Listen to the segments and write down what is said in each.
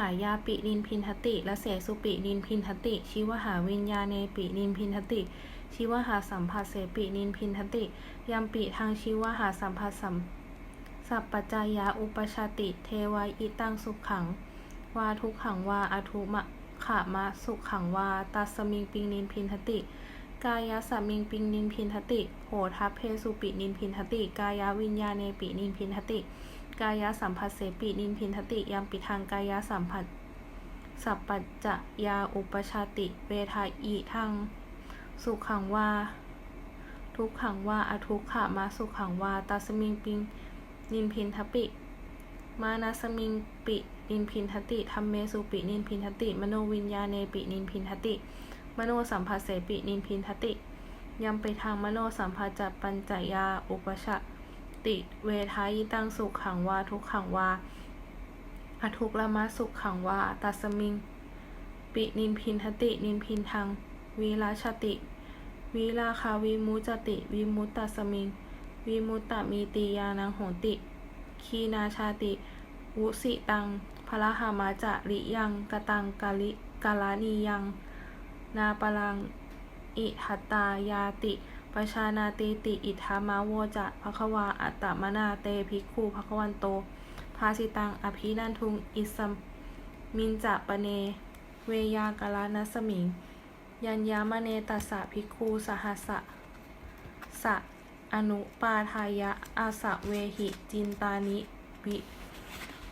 หายาปินินพินทติและเสสุปินินพินทติ ชีวหาวิญญาเนปินินพินทติ ชีวหาสัมผัสเสปินินพินทติยัมปิทางชีวหาสัมผัสสัมสัพปจายาอุปชาติ เทวาอิตังสุขขัง วาทุกขังวาอทุมะขามะสุขขังวาตัสมิงปิงนินพินทติ กายะสัมมิงปิงนินพินทติโหทัพเพสุปินินพินทติ กายะวิญญาเนปินินพินทติ กายะสัมผัสเสปินินพินทติยัมปิทางกายะสัมผัส สัพปัจจะยาอุปชาติ เวทาอิทังสุขขังวาทุกขังวาอทุกขะมาสุขขังวาตัสมิงปิงนินพินทปิ มานาสมิงปินินพินทติธรรมเมสุปินินพินทติ มโนวิญญาเนปินินพินทติ มโนสัมผัสเสปินินพินทติยำไปทางมโนสัมผัสจัปัญจยาอุปชาติ เวทายิตังสุขขังวาทุกขังวาอทุกละมะสุขขังวาตัสมิง ปินินพินทตินินพินทังวีราชติวิราคาวิมุจติวิมุตตสมิงวิมุตตมีตียานังโหติ คีนาชาติ วุสิตังพระหามาจะริยังกตังกาลิกาลานียัง นาปลัง อิทัตตายาติ ปชานาติติอิทามาโวจะภควาอัตตมนาเตภิกขุภควันโต ภาสิตัง อภินันทุง อิสัมมินจะปะเน เวยากาลานัสมิง ยัญญามะเนตัสสะภิกขุสหัสสะสะ อนุปาทายะอาสะเวหิจินตานิวิ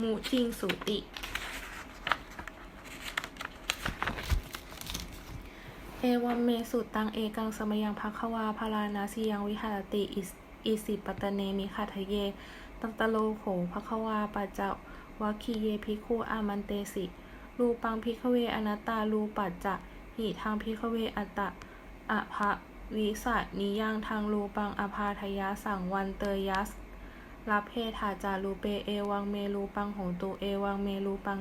มุจิงสุติ เอวัมเมสุตังเอกังสมยังภควาพารานาสิยังวิหารติอิสิปตเนมิขัทะเย ตังตโลโขภควาปัจจวัคคีเยภิกขุอามันเตสิ รูปังพิกเวอนัตตารูปัจจะหิทางพิกเวอัตตะอภะวิสัตนิยังทางรูปังอภาทยาสังวันเตยัสรับเพทาจารูเปเอวังเมรูปังโหตุเอวังเมรูปัง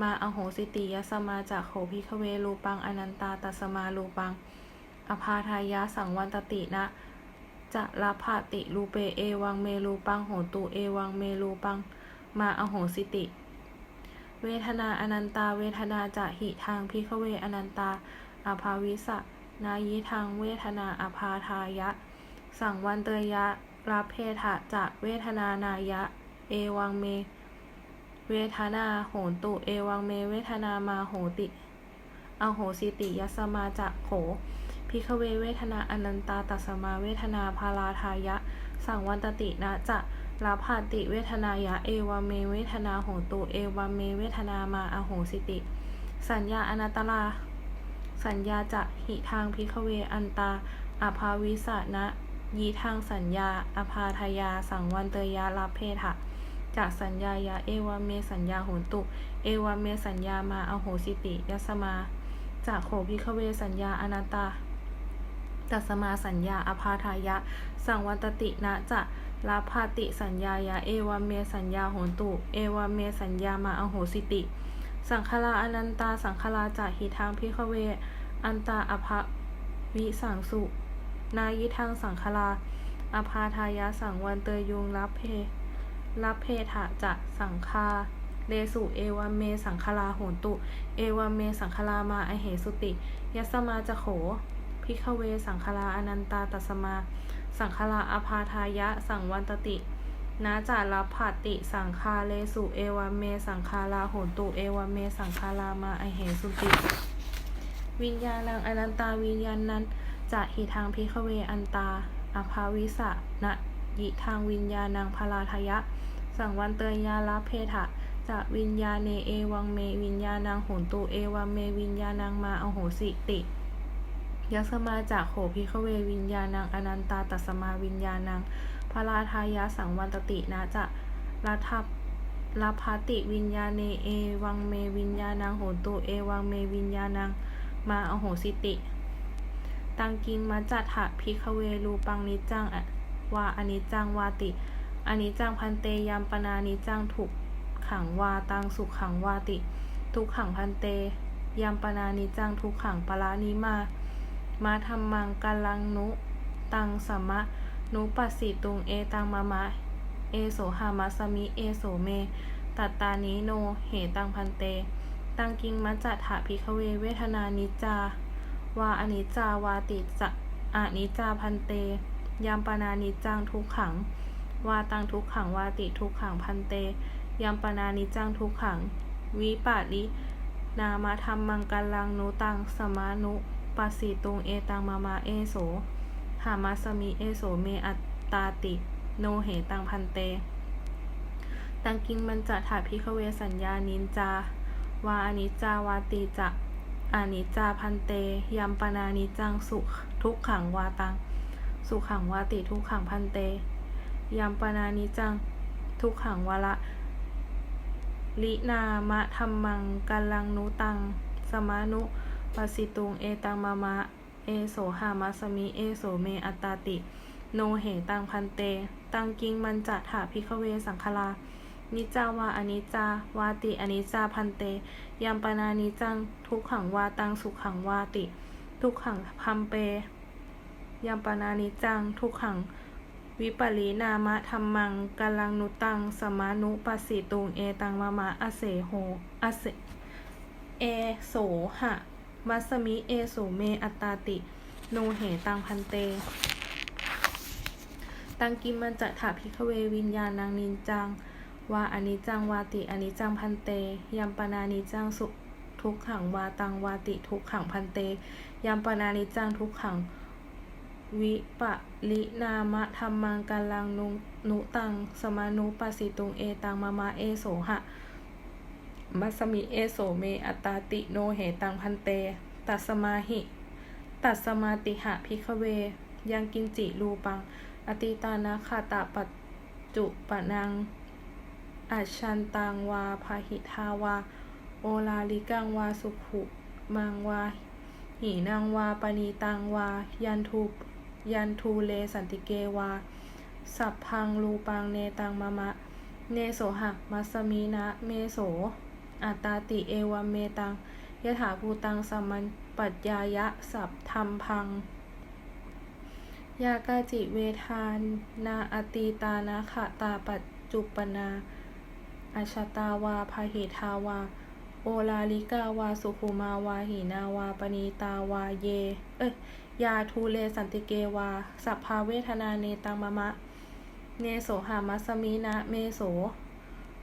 มาอโหสิติยสมาจากโขพิคเวรูปังอนันตาตัสมารูปัง อภาทายาสังวันตตินะจะลาภาติรูเปเอวังเมรูปังโหตุเอวังเมรูปัง มาอโหสิติ เวทนาอนันตาเวทนาจะหิทางพิคเวอนันตาอภาวิสะนายิทางเวทนาอภาทายะ สังวันเตยะรับเพทะจะเวทนานายะ เอวังเม เวทนาโหนตุ เอวังเมเวทนามาโหติ อโหสิติยสมาจะโขพิคเวเวทนาอนันตาตัสมาเวทนาพาราทายะ สังวันตตินะจะลาภาติเวทนายะเอวาเมเวทนาโหตุ เอวาเมเวทนามาอโหสิติ สัญญาอนัตตลา สัญญาจะหิทางพิคเวอันตาอภาวิสานะยีทางสัญญาอภาทายา สังวันเตยาลาเพทะ จากสัญญายาเอวาเมสัญญาโหนตุ เอวาเมสัญญามาอโหสิติยัสมา จากโขพิคเวสัญญาอนัตตาตัสมาสัญญาอภาทายะ สังวัตตินะจะลาภาติสัญญายาเอวาเมสัญญาโหนตุ เอวาเมสัญญามาอโหสิติ สังคลาอนันตาสังคลาจากหิทางพิคเว อันตาอภวิสังสุ นายิทางสังคลาอภาทายะสังวันเตยยุงรับเพ รับเพทะจะสังคาเลสุเอวาเมสังคลาโหนตุ เอวาเมสังคลามาอเหสุติ ยัสมาจะโข พิคเวสังคลาอนันตาตัสมา สังคลาอภาทายะ สังวันตติ นาจารับผัติ สังคาเลสุเอวาเมสังคาลาโหนตุ เอวาเมสังคาลามาอเหสุติ วิญญาณังอนันตาวิญญาณนั้นจะหิทางพิคเวอันตา อภาวิสะนะิทางวิญญาณังพลาทยะ สังวันเตยยาลเพทะจะวิญญาเนเอวังเมวิญญาณังโหนตุเอวังเมวิญญาณังมาอโหสิติยัสมาจากโขพิคเววิญญาณังอนันตาตัสมาวิญญาณังพลาทายะสังวันตตินะจะรัทับลาภาติวิญญาเนเอวังเมวิญญาณังโหตุเอวังเมวิญญาณังมาอโหสิติ ตังกิงมัจจัถะพิคเวรูปังนิจจังอะ วาอนิจจังวาติอนิจจังพันเตยามปนานิจังถูกขังวาตังสุขขังวาติ ทุกขังพันเตยามปนานิจังทุกขังปลานิมา มาธรรมังกาลังนุ ตังสัมมะนุปัสสิตุงเอตังมะมะ เอโสหามัสมิเอโสเม ตัตตานิโน เหตังพันเต ตังกิงมัจจะถาพิคเวเวทนานิจา วาอนิจาวาติจะอนิจจาพันเต ยามปนานิจังทุกขัง วาตังทุกขังวาติทุกขังพันเต ยามปนานิจังทุกขัง วิปารินามธรรมังกลังนุตังสมานุปัสสิตุงเอตังมามาเอโส หามาสมิเอโสเมอัตตาติ โนเหตังพันเต ตังกิงมันจะถาพิคเวสัญญานินจาวาอนิจจาวาติจะอนิจจาพันเตยัมปนานิจจังสุขทุกขังวาตัง สุขังวาติทุกขังพันเตยัมปนานิจัง ทุกขังวาละ ลินามะธรรมังกัลลังนุตัง สมานุปัสิตุง เอตังมามะ เอโสหามาสมิ เอโสเมอัตตาติ โนเหตังพันเต ตังกิงมันจะถาพิคเวสังคลา นิจาวาอนิจาวาติอนิจาพันเตยัมปนานิจจัง ทุกขังวาตังสุขังวาติ ทุกขังพัมเป ยัมปนานิจัง ทุกขัง วิปริณามะธรรมังกัลลังนุตัง สมานุปัสสิตุง เอตังมามะอเสโหอเสเอโสหะ มัสมิ เอโสเม อัตตาติ โนเหตังพันเต ตังกิมมันจะถาพิคเววิญญาณังนินจัง วาอนิจังวาติอนิจังพันเต ยัมปนานิจังสุทุกขังวาตังวาติทุกขังพันเต ยัมปนานิจจังทุกขัง วิปะลินามะธรรมังกัลังนุนุตัง สมานุปัสสิตุงเอตังมามาเอโสหะ มัสมิเอโสเมอัตตาติโนเหตังพันเต ตัสมาหิ ตัสมาติหะพิคเว ยังกินจิรูปัง อติตานะคาตาปัจจุปนังอัชชันตังวาพาหิทาวา โอลาลิกังวาสุขุมังวาหีนางวาปณีตังวา ยันทู ยันทูเลสันติเกวา สัพพังรูปังเนตังมะมะ เนโสหะมัสมีนะเมโส อัตตาติเอวเมตังยถาภูตังสัมมันปัจญายะสัพธรรมพัง ยากาจิเวทานนาอตีตานะขะตาปัจจุปนาอาชตาวาพาหิทาวา โอลาลิกาวา สุขุมาวาหีนาวาปณีตาวาเย เอ้ย ยาทูเลสันติเกวา สัพพาเวทนาเนตังมะมะ เนโสหามัสมินะเมโส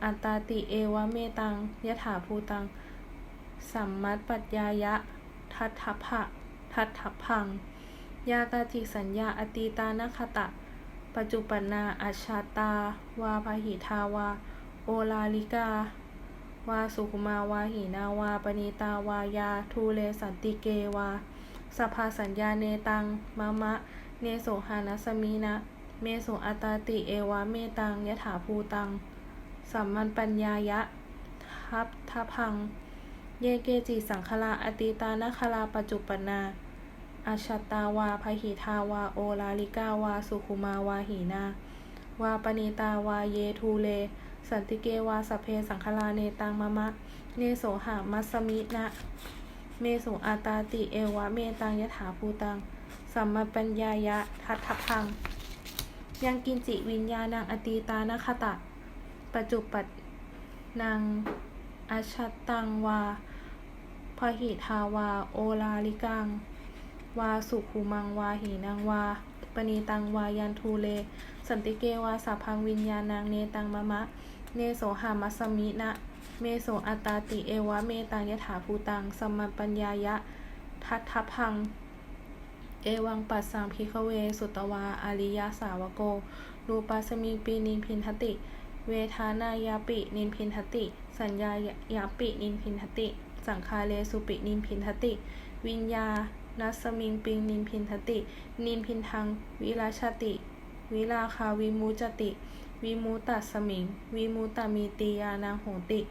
อัตตาติเอวะเมตังยถาภูตัง สัมมัตปัจญายะ ทัตถภะทัตถพัง ยากาจิสัญญาอตีตานคตะ ปัจจุปนาอัชชาตา วาพาหิทาวา โอลาลิกา วาสุขุมาวาหีนาวาปณีตาวายาทูเลสันติเกวา สภาสัญญาเนตัง มะมะ เนโสหานัสมีนะ เมโสอัตาติเอวะเมตังยถาภูตัง สัมมันปัญญายะ ทัพทพัง เยเกจิสังคลาอติตานาคลาปจุปนาอาชตตาวาพหิทาวา โอลาลิกาวา สุขุมาวาหีนาวาปณีตาวาเยทูเล สันติเกวาสเพสังคลาเนตังมะมะ เนโสหามัสมินะ เมโสอาตาติเอวะเมตังยถาภูตัง สัมมาปัญญายะทัตถพัง ยังกินจิวิญญาณังอตีตานาคตะ ปัจจุปัตนังอาชตังวาพหิทาวา โอลาลิกัง วาสุขุมังวาหีนางวา ปณีตังวายันทูเล สันติเกวาสัพพังวิญญาณังเนตังมะมะ เนโสหามัสมินะ เมโสอัตตาติเอวะเมตังยถาภูตังสมปัญญายะ ทัตถพัง เอวังปัสสังพิคเว สุตวาอาริยาสาวโก รูปัสมิปีนินพินทติ เวทานายาปินินพินทติ สัญญายาปินินพินทติ สังคาเลสุปินินพินทติ วิญญานัสมิงปิงนินพินทติ นินพินทัง วิราชติ วิราคาวิมูจติ วิมูตตสมิง วิมูตตมีติยานาโหติ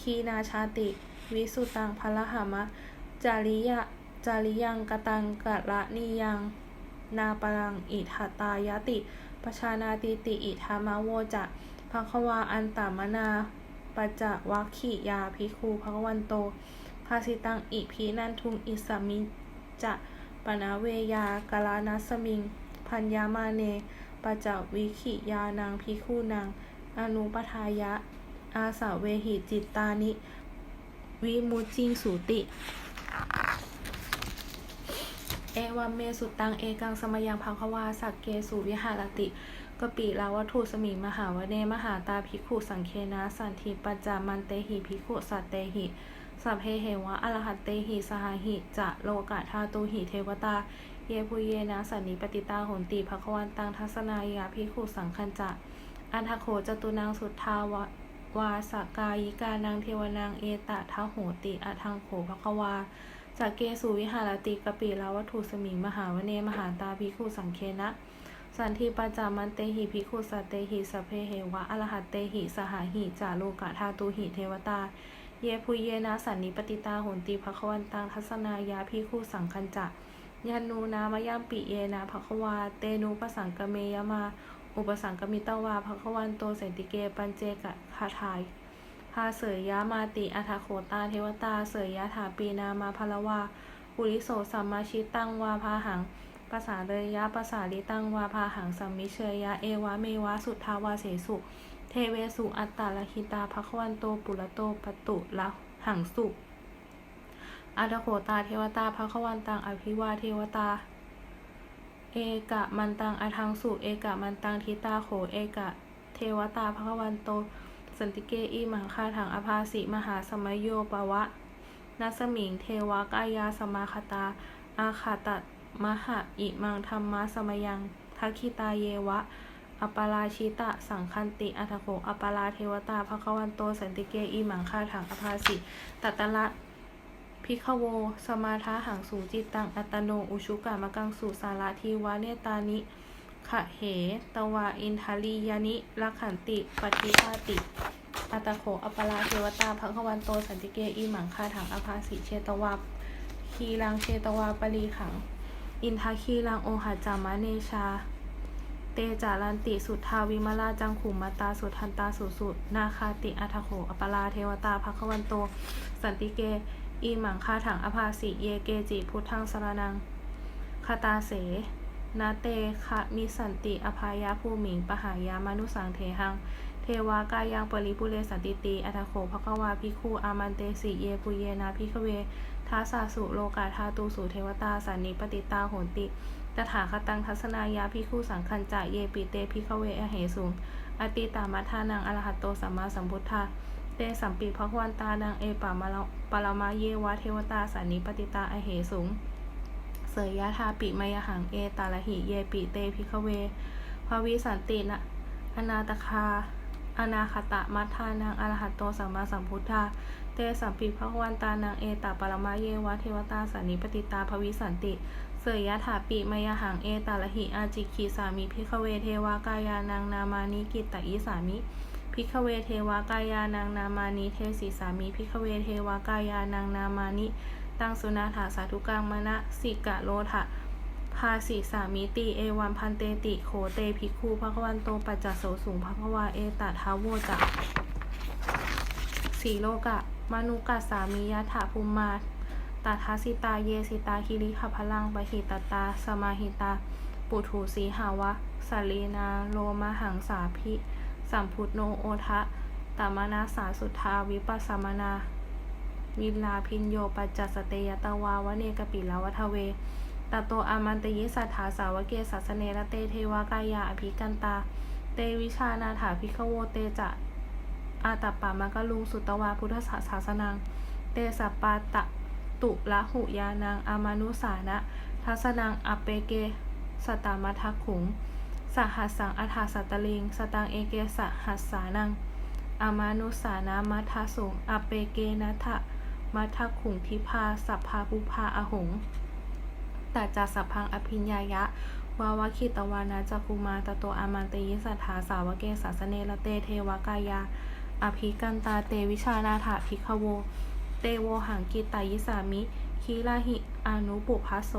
คีนาชาติ วิสุตังพละหามะ จาริยะ จาริยังกตังกะละนิยังนาปรังอิทัตายติปชานาติติอิธามะโวจะภควาอันตามนาปจจวัคขิยาภิกขุภควันโต ภาสิตังอิพีนันทุงอิสามิจะปนาเวยากาลานัสมิง พัญญามาเนปจจวิขิยานางภิกขุนางอนุปทายะ อาสาเวหิจิตตานิ วิมุจิงสูติ เอวัมเมสุตังเอกังสมยังภควาสักเกสุวิหารติกปิลาวัตถุสมิงมหาวเนมหาตาภิกขุสังเคนะสันทิปัจจามันเตหิภิกขุสัตเตหิสัพเพเหวะอรหัตเตหิสหหิจะโลกะธาตุหิเทวตา เยปุเยนะสันนิปติตาหนติภควันตังทัศนายาภิกขุสังคันจะอันทโขจตุนางสุทธาวะ วาสกายิกานางเทวนางเอตะทะโหติอะทังโขภควาจากเกสุวิหารติกปิลาวัตถุสมิงมหาวเนมหาตาภิกขุสังเคนะ สันทิปจามันเตหิภิกขุสตเตหิสเพเหวะอรหัตเตหิสหาหิจาโลกะธาตุหิเทวตา เยพุเยนะสันนิปติตาโหนติภควันตังทัศนายาภิกขุสังคันจะยานูนามยามปิเยนะภควาเตนูปสังกเมยมา อุปสังกมิตวาภควันโตเสติเกปัญเจกะคาทายพาเสยยะมาติอัฐโขตาเทวตาเสยยะถาปีนามาพลวาปุริโสสัมมาชิตังวาพาหังภาษาเรยยะภาษาลิตังวาพาหังสัมมิเชยยะเอวะเมวะสุทธาวาเสสุ เทเวสุอัตตาลหิตาภควันโตปุระโตปตุละหังสุอัฐโขตาเทวตาภควันตังอภิวาเทวตา เอกะมันตังอทังสุเอกะมันตังทิตาโขเอกะ เทวตาภควันโต สันติเกอีมังคาถังอภาสิมหาสมโยปวะนัสมิงเทวกายาสมาคตา อาคาตมหะอิมังธรรมะสมยังทักขิตาเยวะอัปปาราชิตะ สังคันติอัตโขอัปปาราเทวตาภควันโต สันติเกอีมังคาถังอภาสิ ตัตตละ พิขโว สมาทาหังสูจิตตัง อัตโน อุชุกามะกังสุสาราทีวาเนตานิ ขะเห ตวาอินทาลียานิลักขันติ ปฏิปาติ อัตโขอัปปาราเทวตาภควันโต สันติเกอีหมังคาถัง อภาสิเชตวาคีรังเชตวาปรีขัง อินทาคีรังโอหจามะเนชา เตจารันติ สุทธาวิมาลาจังขุมมาตา สุทันตาสุสุนาคาติ อัตโขอัปปาราเทวตาภควันโต สันติเก อีหมังคาถังอภาสิเยเกจิพุทธังสรนังคาตาเส นาเตคะมิสันติอภายาภูมิงปหายามนุสังเทหัง เทวากายังปริปุเรสันติตีอัตโขภควาภิกขุอามันเตสิเยปุเยนาภิกขเวทัสสาสุโลกาธาตูสุเทวตาสันนิปติตาโหนติตถาคตังทัศนายาภิกขุสังคันจะเยปิเตภิกขเวอเหสุงอติตามัทานังอรหัตโตสัมมาสัมพุทธา เตสัมปีพระวันตานังเอปามาลปรมาเยวะเทวตาสันนิปติตาอเหสุง เสยยะทาปิมยหังเอตาลหิเยปิเตพิขเวภวิสันตินะอนาตคาอนาคตะมัทธานังอรหัตโตสัมมาสัมพุทธา เตสัมปิพระวันตานังเอตาปรมาเยวะเทวตาสันนิปติตาภวิสันติ เสยยะถาปิมยหังเอตาลหิอาจิคีสามิพิขเวเทวากายานังนามานิกิตตอิสามิ พิขเวเทวากายานังนามานิเทสีสามิพิขเวเทวากายานังนามานิ ตังสุนาถาสาธุกังมณะสิกะโลทะภาสิสามิติเอวันพันเตติโขเตภิกขุภควันโตปัจจโสสูงภควาเอตทาโวจะสีโลกะ มนุกัสสามิยะถาภูมาตถาสิตาเยสิตาคิริขพลังปหิตตา สมาหิตา ปุถุสีหาวะสลีนา โลมหังสาภิ สัมพุทโนโอทะตามนาสาสุทธาวิปัสสมนาวิลาพินโยปัจจัสเตยตวาวเนกปิลาวัทเวตโตอามันตยิสัทธาสาวเกสัสเนระเตเทวากายาอภิกันตา เตวิชานาถาภิกขโวเตจะอาตัปปามะกะลุงสุตวาพุทธศาสนัง เตสัปปาตะตุละหุยานังอามานุสานะทัสนังอเปเกสตามัทักขุง สหัสสังอัฏฐาสัตลิง สตังเอเกสหัสสานังอามานุสานามัทสุงอเปเกนัทะมัทขุงทิพาสัพพาปุพาอหงแต่จาสัพพังอภิญญายะ วาวาคิตวานาจักุมาตโตอามันตยิสัทธาสาวเกสาสเนละเตเทวกายา อภิกันตาเตวิชานาถาภิกขโว เตโวหังกิตายิสามิคีลาหิอนุปุพาโส